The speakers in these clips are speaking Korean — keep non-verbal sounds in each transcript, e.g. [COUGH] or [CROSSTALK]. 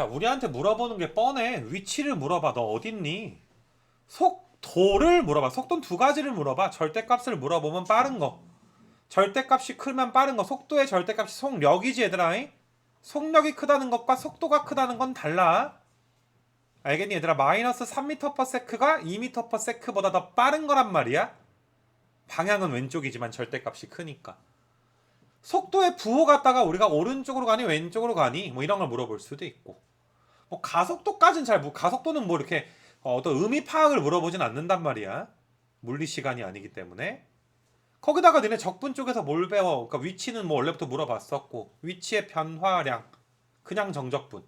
자, 우리한테 물어보는 게 뻔해. 위치를 물어봐. 너 어딨니? 속도를 물어봐. 속도는 두 가지를 물어봐. 절대값을 물어보면 빠른 거. 절대값이 크면 빠른 거. 속도의 절대값이 속력이지 얘들아. 잉? 속력이 크다는 것과 속도가 크다는 건 달라. 알겠니 얘들아? 마이너스 3m/s가 2m/s보다 더 빠른 거란 말이야. 방향은 왼쪽이지만 절대값이 크니까. 속도의 부호 갖다가 우리가 오른쪽으로 가니 왼쪽으로 가니 뭐 이런 걸 물어볼 수도 있고 뭐 가속도까지는 잘 뭐 가속도는 뭐 이렇게 어, 어떤 의미 파악을 물어보진 않는단 말이야. 물리 시간이 아니기 때문에. 거기다가 너네 적분 쪽에서 뭘 배워? 그러니까 위치는 뭐 원래부터 물어봤었고 위치의 변화량 그냥 정적분.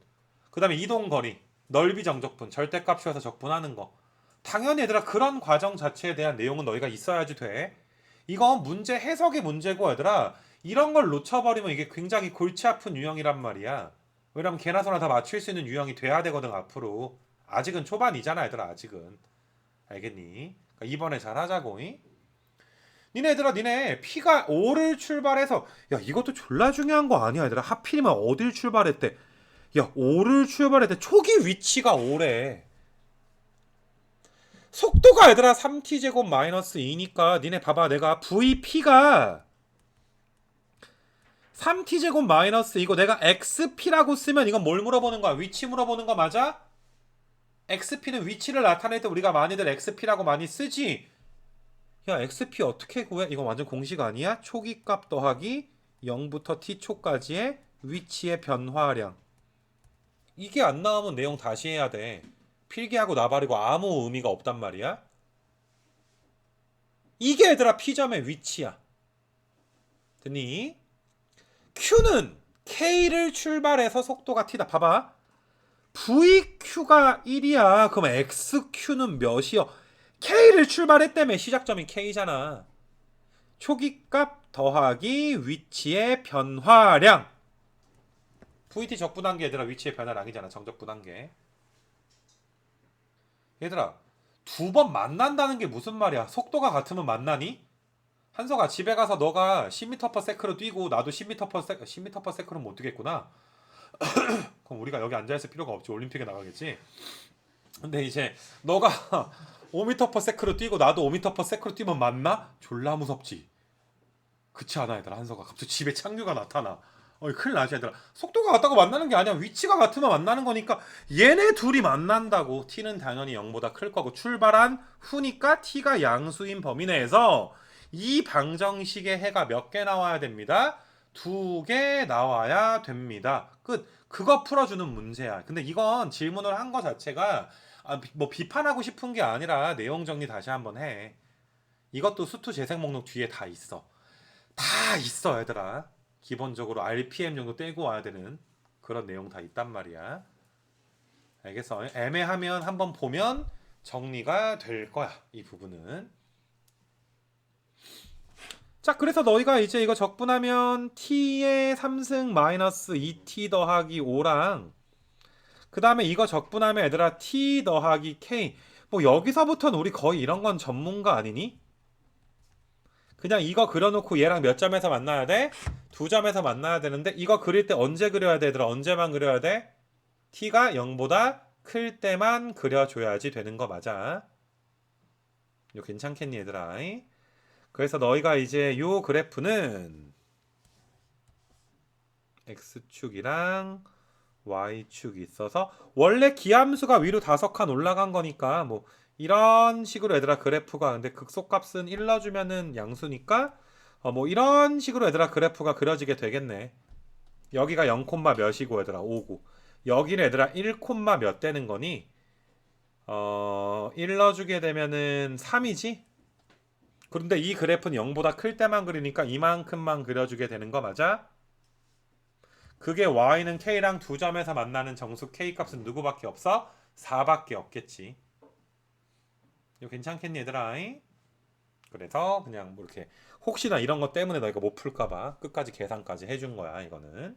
그 다음에 이동 거리 넓이 정적분 절대값이어서 적분하는 거. 당연히 얘들아 그런 과정 자체에 대한 내용은 너희가 있어야지 돼. 이건 문제 해석의 문제고 얘들아 이런 걸 놓쳐버리면 이게 굉장히 골치 아픈 유형이란 말이야. 왜냐면 개나 소나 다 맞출 수 있는 유형이 돼야 되거든 앞으로. 아직은 초반이잖아 얘들아 아직은. 알겠니? 그러니까 이번에 잘 하자고. 이? 니네 얘들아 니네 P가 5를 출발해서 야 이것도 졸라 중요한 거 아니야 얘들아 하필이면 어딜 출발했대 야 5를 출발했대 초기 위치가 5래 속도가 얘들아 3t제곱 마이너스 2니까 니네 봐봐 내가 VP가 3t제곱 마이너스 이거 내가 xp라고 쓰면 이건 뭘 물어보는 거야? 위치 물어보는 거 맞아? xp는 위치를 나타낼 때 우리가 많이들 xp라고 많이 쓰지. 야 xp 어떻게 구해? 이거 완전 공식 아니야? 초기 값 더하기 0부터 t초까지의 위치의 변화량. 이게 안 나오면 내용 다시 해야 돼. 필기하고 나발이고 아무 의미가 없단 말이야. 이게 얘들아 P점의 위치야. 됐니? Q는 K를 출발해서 속도가 T다. 봐봐. VQ가 1이야. 그럼 XQ는 몇이요? K를 출발했다며 시작점이 K잖아. 초기값 더하기 위치의 변화량. VT 적분한계 얘들아 위치의 변화량이잖아. 정적 분한계. 얘들아 두 번 만난다는 게 무슨 말이야? 속도가 같으면 만나니? 한서가 집에 가서 너가 10m/s로 뛰고 나도 10m/s 10m/s는 못 뛰겠구나. [CLEARS THROAT] 그럼 우리가 여기 앉아 있을 필요가 없지. 올림픽에 나가겠지. 근데 이제 너가 [LAUGHS] 5m/s로 뛰고 나도 5m/s로 뛰면 맞나? 졸라 무섭지. 그치 않아 얘들아 한서가 갑자기 집에 창규가 나타나. 어이 큰일 나지 얘들아. 속도가 같다고 만나는 게 아니야. 위치가 같으면 만나는 거니까 얘네 둘이 만난다고. t는 당연히 0보다 클 거고 출발한 후니까 t가 양수인 범위 내에서 이 방정식의 해가 몇 개 나와야 됩니다. 두 개 나와야 됩니다. 끝. 그거 풀어주는 문제야. 근데 이건 질문을 한 거 자체가 아, 비- 뭐 비판하고 싶은 게 아니라 내용 정리 다시 한번 해. 이것도 수투 재생 목록 뒤에 다 있어. 다 있어, 얘들아. 기본적으로 RPM 정도 떼고 와야 되는 그런 내용 다 있단 말이야. 알겠어? 애매하면 한번 보면 정리가 될 거야. 이 부분은. 자, 그래서 너희가 이제 이거 적분하면 t의 3승 마이너스 2t 더하기 5랑 그 다음에 이거 적분하면 얘들아 t 더하기 k 뭐 여기서부터는 우리 거의 이런 건 전문가 아니니? 그냥 이거 그려놓고 얘랑 몇 점에서 만나야 돼? 두 점에서 만나야 되는데 이거 그릴 때 언제 그려야 돼 얘들아? 언제만 그려야 돼? t가 0보다 클 때만 그려줘야지 되는 거 맞아. 이거 괜찮겠니 얘들아? 그래서 너희가 이제 요 그래프는 x축이랑 y축이 있어서 원래 기함수가 위로 다섯 칸 올라간 거니까 뭐 이런 식으로 얘들아 그래프가 근데 극소값은 1 넣어주면은 양수니까 어 뭐 이런 식으로 얘들아 그래프가 그려지게 되겠네. 여기가 0 콤마 몇이고 얘들아? 5고. 여기는 얘들아 1 콤마 몇 되는 거니? 어1 넣어주게 되면은 3이지 그런데 이 그래프는 0보다 클 때만 그리니까 이만큼만 그려주게 되는 거 맞아? 그게 y는 k랑 두 점에서 만나는 정수 k 값은 누구밖에 없어? 4밖에 없겠지. 이거 괜찮겠니 얘들아? 그래서 그냥 뭐 이렇게 혹시나 이런 것 때문에 너희가 못 풀까봐 끝까지 계산까지 해준 거야 이거는.